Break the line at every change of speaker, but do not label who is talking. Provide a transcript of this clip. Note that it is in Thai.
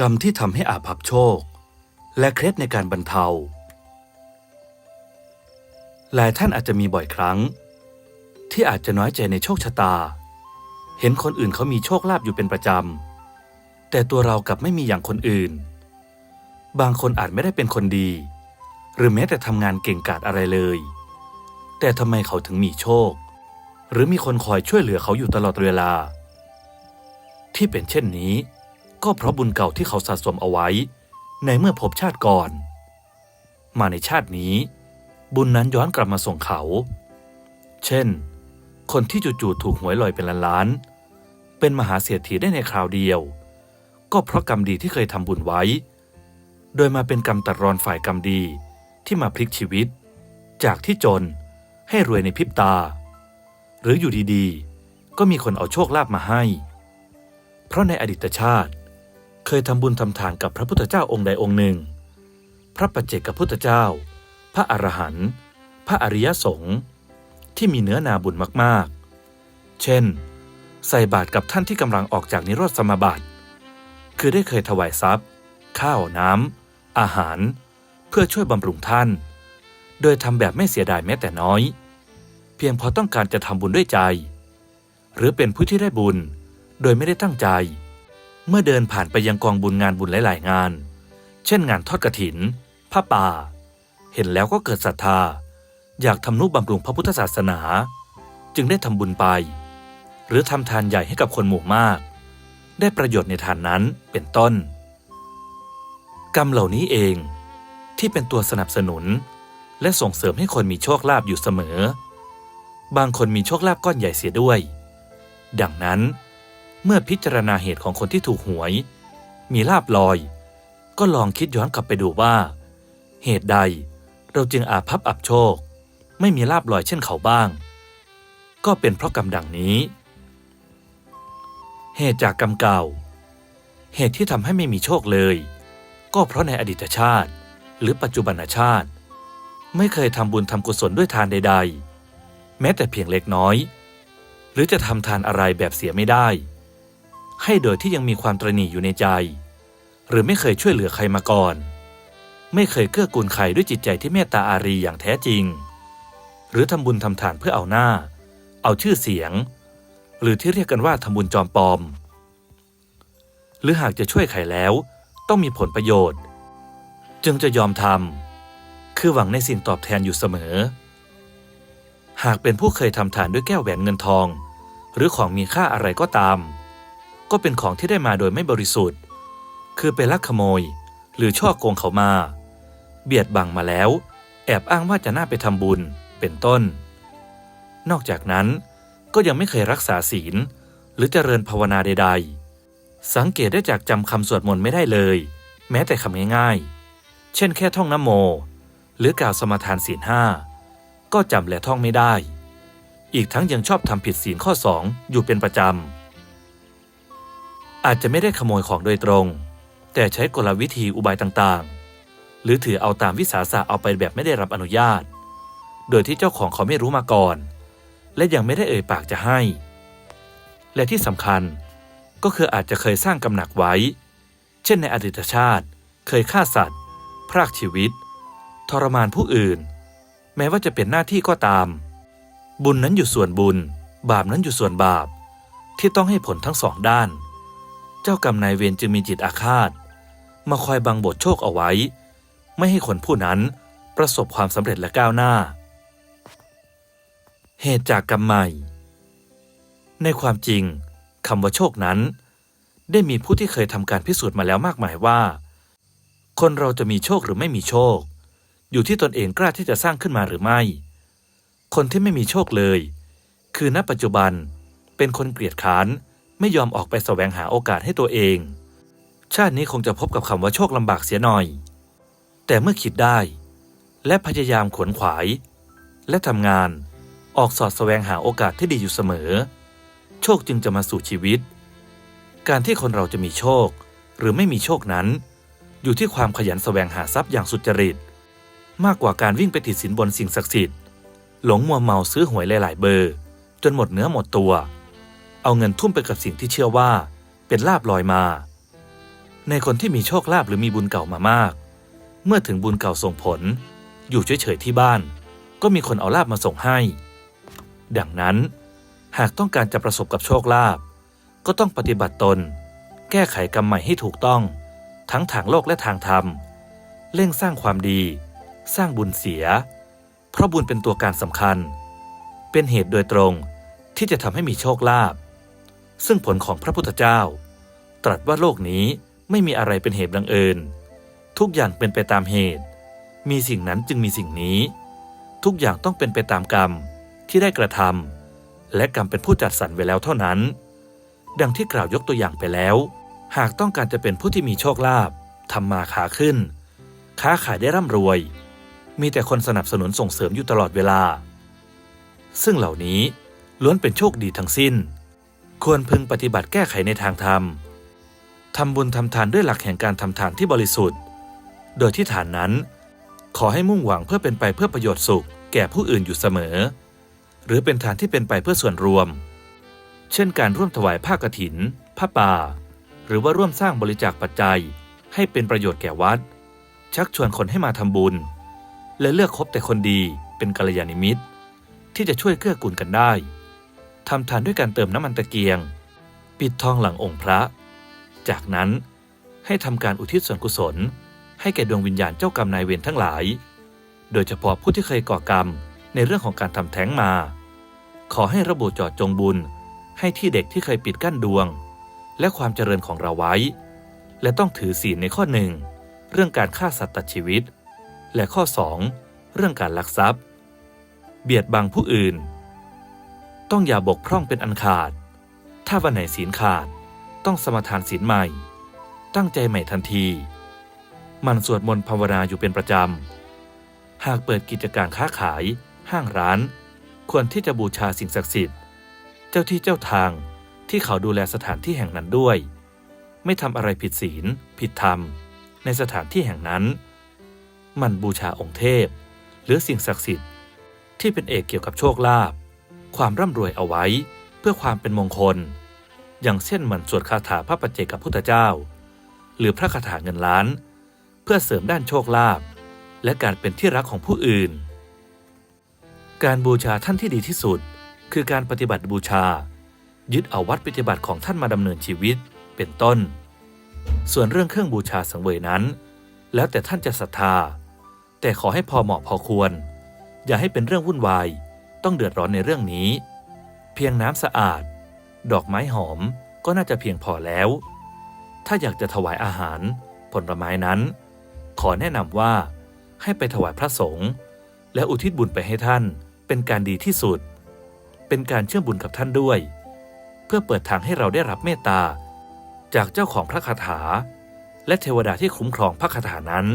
กรรมที่ทำให้อาภัพโชค และเคล็ดในการบรรเทา หลายท่านอาจจะมีบ่อยครั้ง ที่อาจจะน้อยใจในโชคชะตา เห็นคนอื่นเขามีโชคลาภอยู่เป็นประจำ แต่ตัวเรากลับไม่มีอย่างคนอื่น บางคนอาจไม่ได้เป็นคนดี หรือแม้แต่ทำงานเก่งกาจอะไรเลย แต่ทำไมเขาถึงมีโชค หรือมีคนคอยช่วยเหลือเขาอยู่ตลอดเวลา ที่เป็นเช่นนี้ ก็เพราะบุญเก่าที่เขาสะสมเอาไว้ ในเมื่อพบชาติก่อน มาในชาตินี้ บุญนั้นย้อนกลับมาส่งเขา เช่น คนที่จู่ๆถูกหวยลอยเป็นล้านๆเป็นมหาเศรษฐีได้ในคราวเดียว ก็เพราะกรรมดีที่เคยทำบุญไว้ โดยมาเป็นกรรมตัดรอนฝ่ายกรรมดีที่มาพลิกชีวิต จากที่จนให้รวยในพริบตา หรืออยู่ดีๆ ก็มีคนเอาโชคลาภมาให้ เพราะในอดีตชาติ เคยทำบุญทำทานกับพระพุทธเจ้าองค์ใดองค์หนึ่ง พระปัจเจกพุทธเจ้า พระอรหันต์พระอริยสงฆ์ที่มีเนื้อนาบุญมากๆ เช่น ใส่บาตรกับท่านที่กำลังออกจากนิโรธสมาบัติ คือได้เคยถวายทรัพย์ ข้าวน้ำอาหาร เพื่อช่วยบำรุงท่าน โดยทำแบบไม่เสียดายแม้แต่น้อย เพียงพราะต้องการจะทำบุญด้วยใจ หรือเป็นผู้ที่ได้บุญโดยไม่ได้ตั้งใจ เมื่อเดินผ่านไปยังกองบุญงานบุญหลาย ๆ งาน เช่นงานทอดกระถินผ้าป่า เห็นแล้วก็เกิดศรัทธา อยากทำนุบำรุงพระพุทธศาสนา จึงได้ทำบุญไป หรือทำทานใหญ่ให้กับคนหมู่มาก ได้ประโยชน์ในทานนั้นเป็นต้น กรรมเหล่านี้เองที่เป็นตัวสนับสนุน และส่งเสริมให้คนมีโชคลาภอยู่เสมอ บางคนมีโชคลาภก้อนใหญ่เสียด้วย ดังนั้น เมื่อพิจารณาเหตุของคนที่ถูกหวย มีลาบลอย ก็ลองคิดย้อนกลับไปดูว่า เหตุใดเราจึงอาภัพอับโชค ไม่มีลาบลอยเช่นเขาบ้าง ก็เป็นเพราะกรรมดังนี้ เหตุจากกรรมเก่า เหตุที่ทำให้ไม่มีโชคเลย ก็เพราะในอดีตชาติ หรือปัจจุบันชาติ ไม่เคยทำบุญทำกุศลด้วยทานใด ๆ แม้แต่เพียงเล็กน้อย หรือจะทำทานอะไรแบบเสียไม่ได้ ให้โดยที่ยังมีความตรณีอยู่ในใจ หรือไม่เคยช่วยเหลือใครมาก่อน ไม่เคยเกื้อกูลใครด้วยจิตใจที่เมตตาอารีอย่างแท้จริง หรือทำบุญทำทานเพื่อเอาหน้า เอาชื่อเสียง หรือที่เรียกกันว่าทำบุญจอมปลอม หรือหากจะช่วยใครแล้ว ต้องมีผลประโยชน์ จึงจะยอมทำคือหวังในสิ่งตอบแทนอยู่เสมอ หากเป็นผู้เคยทำทานด้วยแก้วแหวนเงินทอง หรือของมีค่าอะไรก็ตาม ก็เป็นของที่ได้มาโดยไม่บริสุทธิ์ คือไปลักขโมย หรือช่อโกงเขามา เบียดบังมาแล้ว แอบอ้างว่าจะน่าไปทำบุญเป็นต้น นอกจากนั้นก็ยังไม่เคยรักษาศีล หรือเจริญภาวนาใด ๆ สังเกตได้จากจำคำสวดมนต์ไม่ได้เลย แม้แต่คำง่ายๆ เช่นแค่ท่องนโม หรือกล่าวสมทานศีลห้าก็จำและท่องไม่ได้ อีกทั้งยังชอบทำผิดศีลข้อสองอยู่เป็นประจำ อาจจะไม่ได้ขโมยของโดยตรง แต่ใช้กลวิธีอุบายต่างๆ หรือถือเอาตามวิสาสะเอาไปแบบไม่ได้รับอนุญาต โดยที่เจ้าของเขาไม่รู้มาก่อน และยังไม่ได้เอ่ยปากจะให้ และที่สำคัญก็คืออาจจะเคยสร้างกำหนักไว้ เช่นในอดีตชาติ เคยฆ่าสัตว์ พรากชีวิต ทรมานผู้อื่น แม้ว่าจะเป็นหน้าที่ก็ตาม บุญนั้นอยู่ส่วนบุญ บาปนั้นอยู่ส่วนบาป ที่ต้องให้ผลทั้งสองด้าน เจ้ากรรมนายเวรจึงมีจิตอาฆาต มาคอยบังบทโชคเอาไว้ ไม่ให้คนผู้นั้นประสบความสำเร็จและก้าวหน้า เหตุจากกรรมใหม่ ในความจริงคำว่าโชคนั้น ได้มีผู้ที่เคยทำการพิสูจน์มาแล้วมากมายว่า คนเราจะมีโชคหรือไม่มีโชค อยู่ที่ตนเองกล้าที่จะสร้างขึ้นมาหรือไม่ คนที่ไม่มีโชคเลย คือณปัจจุบันเป็นคนเกลียดค้าน ไม่ยอมออกไปแสวงหาโอกาสให้ตัวเอง ชาตินี้คงจะพบกับคำว่าโชคลำบากเสียหน่อย แต่เมื่อคิดได้ และพยายามขวนขวาย และทำงานออกสอดแสวงหาโอกาสที่ดีอยู่เสมอ โชคจึงจะมาสู่ชีวิต การที่คนเราจะมีโชค หรือไม่มีโชคนั้น อยู่ที่ความขยันแสวงหาทรัพย์อย่างสุจริต มากกว่าการวิ่งไปติดสินบนสิ่งศักดิ์สิทธิ์หลงมัวเมาซื้อหวยหลาย ๆ เบอร์ จนหมดเนื้อหมดตัว เอาเงินทุ่มไปกับสิ่งที่เชื่อว่า เป็นลาบลอยมา ในคนที่มีโชคลาภหรือมีบุญเก่ามามาก เมื่อถึงบุญเก่าส่งผล อยู่เฉยๆที่บ้าน ก็มีคนเอาลาบมาส่งให้ ดังนั้น หากต้องการจะประสบกับโชคลาภก็ต้องปฏิบัติตน แก้ไขกรรมใหม่ให้ถูกต้อง ทั้งทางโลกและทางธรรม เร่งสร้างความดี สร้างบุญเสีย เพราะบุญเป็นตัวการสำคัญ เป็นเหตุโดยตรงที่จะทำให้มีโชคลาภ ซึ่งผลของพระพุทธเจ้า ตรัสว่าโลกนี้ไม่มีอะไรเป็นเหตุบังเอิญ ทุกอย่างเป็นไปตามเหตุ มีสิ่งนั้นจึงมีสิ่งนี้ ทุกอย่างต้องเป็นไปตามกรรมที่ได้กระทำและกรรมเป็นผู้จัดสรรไว้แล้วเท่านั้น ดังที่กล่าวยกตัวอย่างไปแล้ว หากต้องการจะเป็นผู้ที่มีโชคลาภทำมาขาขึ้น ค้าขายได้ร่ำรวย มีแต่คนสนับสนุนส่งเสริมอยู่ตลอดเวลา ซึ่งเหล่านี้ล้วนเป็นโชคดีทั้งสิ้น ควรพึงปฏิบัติแก้ไขในทางธรรมทำบุญทำทานด้วยหลักแห่งการทำทานที่บริสุทธิ์ โดยที่ฐานนั้น ขอให้มุ่งหวังเพื่อเป็นไปเพื่อประโยชน์สุข แก่ผู้อื่นอยู่เสมอ หรือเป็นทานที่เป็นไปเพื่อส่วนรวม เช่นการร่วมถวายผ้ากฐิน ผ้าป่า หรือว่าร่วมสร้างบริจาคปัจจัย ให้เป็นประโยชน์แก่วัด ชักชวนคนให้มาทำบุญ และเลือกคบแต่คนดีเป็นกัลยาณมิตร ที่จะช่วยเกื้อกูลกันได้ ทำทานด้วยการเติมน้ำมันตะเกียง ปิดทองหลังองค์พระ จากนั้นให้ทำการอุทิศส่วนกุศล ให้แก่ดวงวิญญาณเจ้ากรรมนายเวรทั้งหลาย โดยเฉพาะผู้ที่เคยก่อกรรมในเรื่องของการทำแท้งมา ขอให้ระบุจอดจงบุญ ให้ที่เด็กที่เคยปิดกั้นดวง และความเจริญของเราไว้ และต้องถือศีลในข้อหนึ่งเรื่องการฆ่าสัตว์ตัดชีวิต และข้อ 2 เรื่องการลักทรัพย์ เบียดบังผู้อื่น ต้องอย่าบกพร่องเป็นอันขาด ถ้าวันไหนศีลขาด ต้องสมาทานศีลใหม่ ตั้งใจใหม่ทันทีมันสวดมนต์ภาวนาอยู่เป็นประจำ หากเปิดกิจการค้าขาย ห้างร้าน ควรที่จะบูชาสิ่งศักดิ์สิทธิ์ เจ้าที่เจ้าทางที่เขาดูแลสถานที่แห่งนั้นด้วย ไม่ทำอะไรผิดศีล ผิดธรรม ในสถานที่แห่งนั้น มันบูชาองค์เทพ หรือสิ่งศักดิ์สิทธิ์ที่เป็นเอกเกี่ยวกับโชคลาภ ความร่ำรวยเอาไว้ เพื่อความเป็นมงคล อย่างเช่นหมันสวดคาถาพระปัจเจกพุทธเจ้า หรือพระคาถาเงินล้าน เพื่อเสริมด้านโชคลาภและการเป็นที่รักของผู้อื่น การบูชาท่านที่ดีที่สุด คือการปฏิบัติบูชา ยึดเอาวัดปฏิบัติของท่านมาดำเนินชีวิตเป็นต้น ส่วนเรื่องเครื่องบูชาสังเวยนั้น แล้วแต่ท่านจะศรัทธา แต่ขอให้พอเหมาะพอควร อย่าให้เป็นเรื่องวุ่นวาย ต้องเดือดร้อนในเรื่องนี้ เพียงน้ำสะอาด ดอกไม้หอมก็น่าจะเพียงพอแล้ว ถ้าอยากจะถวายอาหาร ผลไม้นั้น ขอแนะนำว่า ให้ไปถวายพระสงฆ์และอุทิศบุญไปให้ท่านเป็นการดีที่สุด เป็นการเชื่อมบุญกับท่านด้วย เพื่อเปิดทางให้เราได้รับเมตตา จากเจ้าของพระคาถา และเทวดาที่คุ้มครองพระคาถานั้น